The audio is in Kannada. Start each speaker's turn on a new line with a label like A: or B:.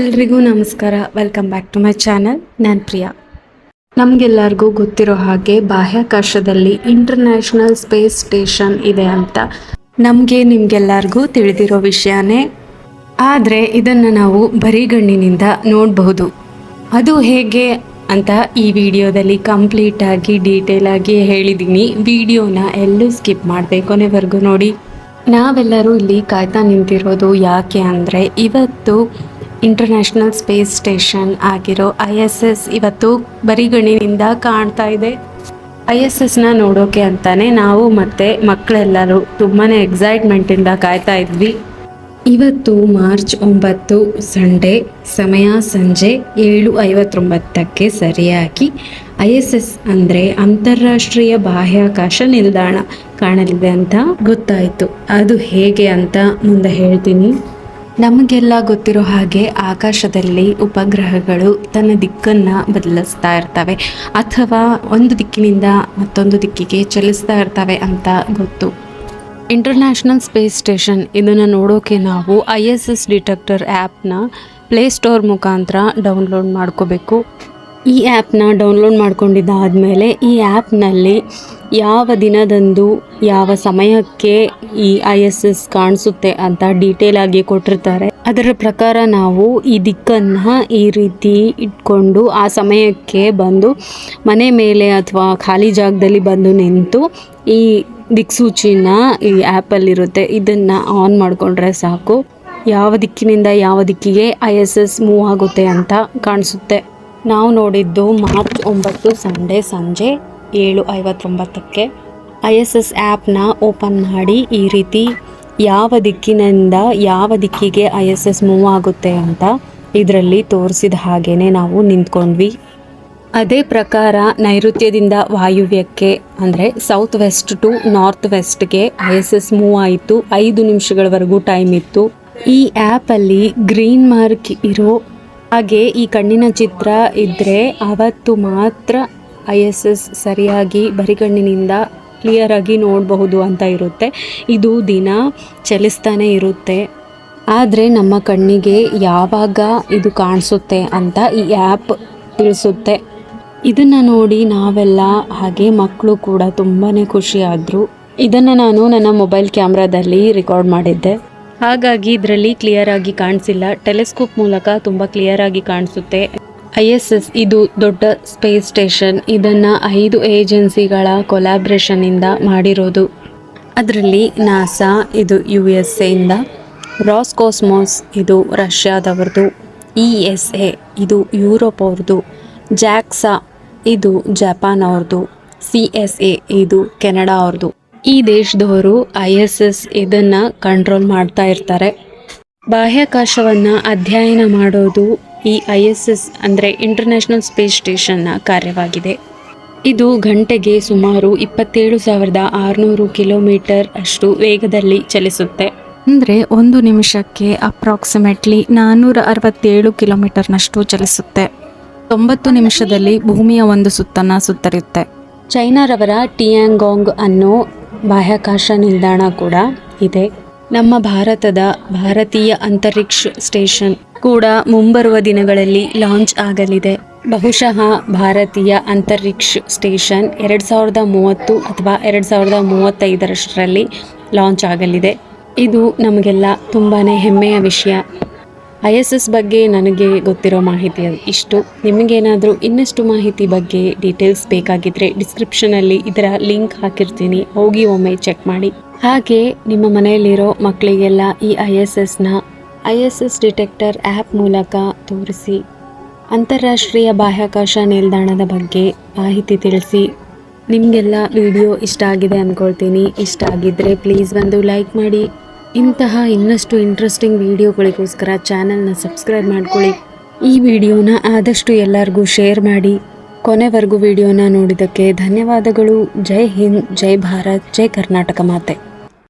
A: ಎಲ್ರಿಗೂ ನಮಸ್ಕಾರ. Welcome back to my channel ನಾನು ಪ್ರಿಯಾ. ನಮಗೆಲ್ಲರಿಗೂ ಗೊತ್ತಿರೋ ಹಾಗೆ ಬಾಹ್ಯಾಕಾಶದಲ್ಲಿ ಇಂಟರ್ನ್ಯಾಷನಲ್ ಸ್ಪೇಸ್ ಸ್ಟೇಷನ್ ಇದೆ ಅಂತ ನಮಗೆ ನಿಮಗೆಲ್ಲರಿಗೂ ತಿಳಿದಿರೋ ವಿಷಯನೇ. ಆದರೆ ಇದನ್ನು ನಾವು ಬರಿಗಣ್ಣಿನಿಂದ ನೋಡಬಹುದು. ಅದು ಹೇಗೆ ಅಂತ ಈ ವಿಡಿಯೋದಲ್ಲಿ ಕಂಪ್ಲೀಟ್ ಆಗಿ ಡೀಟೇಲ್ ಆಗಿ ಹೇಳಿದ್ದೀನಿ ವಿಡಿಯೋನ ಎಲ್ಲೂ ಸ್ಕಿಪ್ ಮಾಡಬೇಕು ಕೊನೆವರೆಗೂ ನೋಡಿ. ನಾವೆಲ್ಲರೂ ಇಲ್ಲಿ ಕಾಯ್ತಾ ನಿಂತಿರೋದು ಯಾಕೆ ಅಂದರೆ ಇವತ್ತು ಇಂಟರ್ನ್ಯಾಷನಲ್ ಸ್ಪೇಸ್ ಸ್ಟೇಷನ್ ಆಗಿರೋ ಐ ಎಸ್ ಎಸ್ ಇವತ್ತು ಬರಿಗಣಿನಿಂದ ಕಾಣ್ತಾ ಇದೆ. ಐ ಎಸ್ ಎಸ್ನ ನೋಡೋಕೆ ಅಂತಾನೆ ನಾವು ಮತ್ತೆ ಮಕ್ಕಳೆಲ್ಲರೂ ತುಂಬಾ ಎಕ್ಸೈಟ್ಮೆಂಟಿಂದ ಕಾಯ್ತಾ ಇದ್ವಿ. ಇವತ್ತು ಮಾರ್ಚ್ ಒಂಬತ್ತು ಸಂಡೇ, ಸಮಯ ಸಂಜೆ ಏಳು ಐವತ್ತೊಂಬತ್ತಕ್ಕೆ ಸರಿಯಾಗಿ ಐ ಎಸ್ ಎಸ್ ಅಂದರೆ ಅಂತಾರಾಷ್ಟ್ರೀಯ ಬಾಹ್ಯಾಕಾಶ ನಿಲ್ದಾಣ ಕಾಣಲಿದೆ ಅಂತ ಗೊತ್ತಾಯಿತು. ಅದು ಹೇಗೆ ಅಂತ ಮುಂದೆ ಹೇಳ್ತೀನಿ. ನಮಗೆಲ್ಲ ಗೊತ್ತಿರೋ ಹಾಗೆ ಆಕಾಶದಲ್ಲಿ ಉಪಗ್ರಹಗಳು ತನ್ನ ದಿಕ್ಕನ್ನು ಬದಲಿಸ್ತಾ ಇರ್ತವೆ ಅಥವಾ ಒಂದು ದಿಕ್ಕಿನಿಂದ ಮತ್ತೊಂದು ದಿಕ್ಕಿಗೆ ಚಲಿಸ್ತಾ ಇರ್ತವೆ ಅಂತ ಗೊತ್ತು. ಇಂಟರ್ನ್ಯಾಷನಲ್ ಸ್ಪೇಸ್ ಸ್ಟೇಷನ್ ಇದನ್ನು ನೋಡೋಕೆ ನಾವು ಐ ಎಸ್ ಎಸ್ ಡಿಟೆಕ್ಟರ್ ಆ್ಯಪ್ನ ಪ್ಲೇಸ್ಟೋರ್ ಮುಖಾಂತರ ಡೌನ್ಲೋಡ್ ಮಾಡ್ಕೋಬೇಕು. ಈ ಆ್ಯಪ್ನ ಡೌನ್ಲೋಡ್ ಮಾಡ್ಕೊಂಡಿದ್ದಾದಮೇಲೆ ಈ ಆ್ಯಪ್ನಲ್ಲಿ ಯಾವ ದಿನದಂದು ಯಾವ ಸಮಯಕ್ಕೆ ಈ ಐ ಎಸ್ ಎಸ್ ಕಾಣಿಸುತ್ತೆ ಅಂತ ಡೀಟೇಲ್ ಆಗಿ ಕೊಟ್ಟಿರ್ತಾರೆ. ಅದರ ಪ್ರಕಾರ ನಾವು ಈ ದಿಕ್ಕನ್ನು ಈ ರೀತಿ ಇಟ್ಕೊಂಡು ಆ ಸಮಯಕ್ಕೆ ಬಂದು ಮನೆ ಮೇಲೆ ಅಥವಾ ಖಾಲಿ ಜಾಗದಲ್ಲಿ ಬಂದು ನಿಂತು ಈ ದಿಕ್ಸೂಚಿನ ಈ ಆ್ಯಪಲ್ಲಿರುತ್ತೆ ಇದನ್ನು ಆನ್ ಮಾಡಿಕೊಂಡ್ರೆ ಸಾಕು. ಯಾವ ದಿಕ್ಕಿನಿಂದ ಯಾವ ದಿಕ್ಕಿಗೆ ಐ ಎಸ್ ಎಸ್ ಮೂವ್ ಆಗುತ್ತೆ ಅಂತ ಕಾಣಿಸುತ್ತೆ. ನಾವು ನೋಡಿದ್ದು ಮಾರ್ಚ್ ಒಂಬತ್ತು ಸಂಡೇ ಸಂಜೆ ಏಳು ಐವತ್ತೊಂಬತ್ತಕ್ಕೆ. ಐ ಎಸ್ ಎಸ್ ಆ್ಯಪ್ನ ಓಪನ್ ಮಾಡಿ ಈ ರೀತಿ ಯಾವ ದಿಕ್ಕಿನಿಂದ ಯಾವ ದಿಕ್ಕಿಗೆ ಐ ಎಸ್ ಎಸ್ ಮೂವ್ ಆಗುತ್ತೆ ಅಂತ ಇದರಲ್ಲಿ ತೋರಿಸಿದ ಹಾಗೇನೆ ನಾವು ನಿಂತ್ಕೊಂಡ್ವಿ. ಅದೇ ಪ್ರಕಾರ ನೈಋತ್ಯದಿಂದ ವಾಯುವ್ಯಕ್ಕೆ ಅಂದರೆ ಸೌತ್ ವೆಸ್ಟ್ ಟು ನಾರ್ತ್ ವೆಸ್ಟ್ಗೆ ಐ ಎಸ್ ಎಸ್ ಮೂವ್ ಆಯಿತು. ಐದು ನಿಮಿಷಗಳವರೆಗೂ ಟೈಮ್ ಇತ್ತು. ಈ ಆ್ಯಪಲ್ಲಿ ಗ್ರೀನ್ ಮಾರ್ಕ್ ಇರೋ ಹಾಗೆ ಈ ಕಣ್ಣಿನ ಚಿತ್ರ ಇದ್ದರೆ ಅವತ್ತು ಮಾತ್ರ ಐ ಎಸ್ ಎಸ್ ಸರಿಯಾಗಿ ಬರಿಗಣ್ಣಿನಿಂದ ಕ್ಲಿಯರಾಗಿ ನೋಡಬಹುದು ಅಂತ ಇರುತ್ತೆ. ಇದು ದಿನ ಚಲಿಸ್ತಾನೆ ಇರುತ್ತೆ. ಆದರೆ ನಮ್ಮ ಕಣ್ಣಿಗೆ ಯಾವಾಗ ಇದು ಕಾಣಿಸುತ್ತೆ ಅಂತ ಈ ಆ್ಯಪ್ ತಿಳಿಸುತ್ತೆ. ಇದನ್ನು ನೋಡಿ ನಾವೆಲ್ಲ, ಹಾಗೆ ಮಕ್ಕಳು ಕೂಡ ತುಂಬಾ ಖುಷಿಯಾದರು. ಇದನ್ನು ನಾನು ನನ್ನ ಮೊಬೈಲ್ ಕ್ಯಾಮ್ರಾದಲ್ಲಿ ರೆಕಾರ್ಡ್ ಮಾಡಿದ್ದೆ. ಹಾಗಾಗಿ ಇದರಲ್ಲಿ ಕ್ಲಿಯರ್ ಆಗಿ ಕಾಣಿಸಿಲ್ಲ. ಟೆಲಿಸ್ಕೋಪ್ ಮೂಲಕ ತುಂಬ ಕ್ಲಿಯರ್ ಆಗಿ ಕಾಣಿಸುತ್ತೆ. ಐ ಎಸ್ ಎಸ್ ಇದು ದೊಡ್ಡ ಸ್ಪೇಸ್ ಸ್ಟೇಷನ್ ಇದನ್ನು ಐದು ಏಜೆನ್ಸಿಗಳ ಕೊಲ್ಯಾಬ್ರೇಷನಿಂದ ಮಾಡಿರೋದು. ಅದರಲ್ಲಿ ನಾಸಾ ಇದು ಯು ಎಸ್ ಎಯಿಂದ ರಾಸ್ಕೋಸ್ಮೋಸ್ ಇದು ರಷ್ಯಾದವ್ರದ್ದು ಇ ಎಸ್ ಎ ಇದು ಯುರೋಪ್ ಅವ್ರದ್ದು ಜಾಕ್ಸಾ ಇದು ಜಪಾನ್ ಅವ್ರದ್ದು ಸಿ ಎಸ್ ಎ ಇದು ಕೆನಡಾ ಅವ್ರದ್ದು ಈ ದೇಶದವರು ಐ ಎಸ್ ಎಸ್ ಇದನ್ನು ಕಂಟ್ರೋಲ್ ಮಾಡ್ತಾ ಇರ್ತಾರೆ. ಬಾಹ್ಯಾಕಾಶವನ್ನು ಅಧ್ಯಯನ ಮಾಡೋದು ಈ ಐ ಎಸ್ ಎಸ್ ಅಂದರೆ ಇಂಟರ್ನ್ಯಾಷನಲ್ ಸ್ಪೇಸ್ ಸ್ಟೇಷನ್ನ ಕಾರ್ಯವಾಗಿದೆ. ಇದು ಗಂಟೆಗೆ ಸುಮಾರು ಇಪ್ಪತ್ತೇಳು ಸಾವಿರದ ಆರುನೂರು ಕಿಲೋಮೀಟರ್ ಅಷ್ಟು ವೇಗದಲ್ಲಿ ಚಲಿಸುತ್ತೆ. ಅಂದರೆ ಒಂದು ನಿಮಿಷಕ್ಕೆ ಅಪ್ರಾಕ್ಸಿಮೇಟ್ಲಿ ನಾನ್ನೂರ ಅರವತ್ತೇಳು ಕಿಲೋಮೀಟರ್ನಷ್ಟು ಚಲಿಸುತ್ತೆ. ತೊಂಬತ್ತು ನಿಮಿಷದಲ್ಲಿ ಭೂಮಿಯ ಒಂದು ಸುತ್ತನ್ನು ಸುತ್ತರಿಯುತ್ತೆ. ಚೈನಾರವರ ಟಿಯಾಂಗಾಂಗ್ ಅನ್ನೋ ಬಾಹ್ಯಾಕಾಶ ನಿಲ್ದಾಣ ಕೂಡ ಇದೆ. ನಮ್ಮ ಭಾರತದ ಭಾರತೀಯ ಅಂತರಿಕ್ಷ ಸ್ಟೇಷನ್ ಕೂಡ ಮುಂಬರುವ ದಿನಗಳಲ್ಲಿ ಲಾಂಚ್ ಆಗಲಿದೆ. ಬಹುಶಃ ಭಾರತೀಯ ಅಂತರಿಕ್ಷ ಸ್ಟೇಷನ್ ಎರಡು ಸಾವಿರದ ಮೂವತ್ತು ಅಥವಾ ಎರಡು ಸಾವಿರದ ಮೂವತ್ತೈದರಷ್ಟರಲ್ಲಿ ಲಾಂಚ್ ಆಗಲಿದೆ. ಇದು ನಮಗೆಲ್ಲ ತುಂಬಾ ಹೆಮ್ಮೆಯ ವಿಷಯ. ಐ ಎಸ್ ಎಸ್ ಬಗ್ಗೆ ನನಗೆ ಗೊತ್ತಿರೋ ಮಾಹಿತಿ ಇಷ್ಟು. ನಿಮಗೇನಾದರೂ ಇನ್ನಷ್ಟು ಮಾಹಿತಿ ಬಗ್ಗೆ ಡೀಟೇಲ್ಸ್ ಬೇಕಾಗಿದ್ದರೆ ಡಿಸ್ಕ್ರಿಪ್ಷನಲ್ಲಿ ಇದರ ಲಿಂಕ್ ಹಾಕಿರ್ತೀನಿ. ಹೋಗಿ ಒಮ್ಮೆ ಚೆಕ್ ಮಾಡಿ. ಹಾಗೆ ನಿಮ್ಮ ಮನೆಯಲ್ಲಿರೋ ಮಕ್ಕಳಿಗೆಲ್ಲ ಈ I S S I S S detector app ಮೂಲಕ ತೋರಿಸಿ, ಅಂತಾರಾಷ್ಟ್ರೀಯ ಬಾಹ್ಯಾಕಾಶ ನಿಲ್ದಾಣದ ಬಗ್ಗೆ ಮಾಹಿತಿ ತಿಳಿಸಿ. ನಿಮಗೆಲ್ಲ ವಿಡಿಯೋ ಇಷ್ಟ ಆಗಿದೆ ಅಂದ್ಕೊಳ್ತೀನಿ ಇಷ್ಟ ಆಗಿದ್ದರೆ ಪ್ಲೀಸ್ ಒಂದು ಲೈಕ್ ಮಾಡಿ. ಇಂತಹ ಇನ್ನಷ್ಟು ಇಂಟ್ರೆಸ್ಟಿಂಗ್ ವಿಡಿಯೋಗಳಿಗೋಸ್ಕರ ಚಾನಲ್ನ ಸಬ್ಸ್ಕ್ರೈಬ್ ಮಾಡ್ಕೊಳ್ಳಿ. ಈ ವಿಡಿಯೋನ ಆದಷ್ಟು ಎಲ್ಲರಿಗೂ ಶೇರ್ ಮಾಡಿ. ಕೊನೆವರೆಗೂ ವಿಡಿಯೋನ ನೋಡಿದ್ದಕ್ಕೆ ಧನ್ಯವಾದಗಳು. ಜೈ ಹಿಂದ್, ಜೈ ಭಾರತ್, ಜೈ ಕರ್ನಾಟಕ ಮಾತೆ.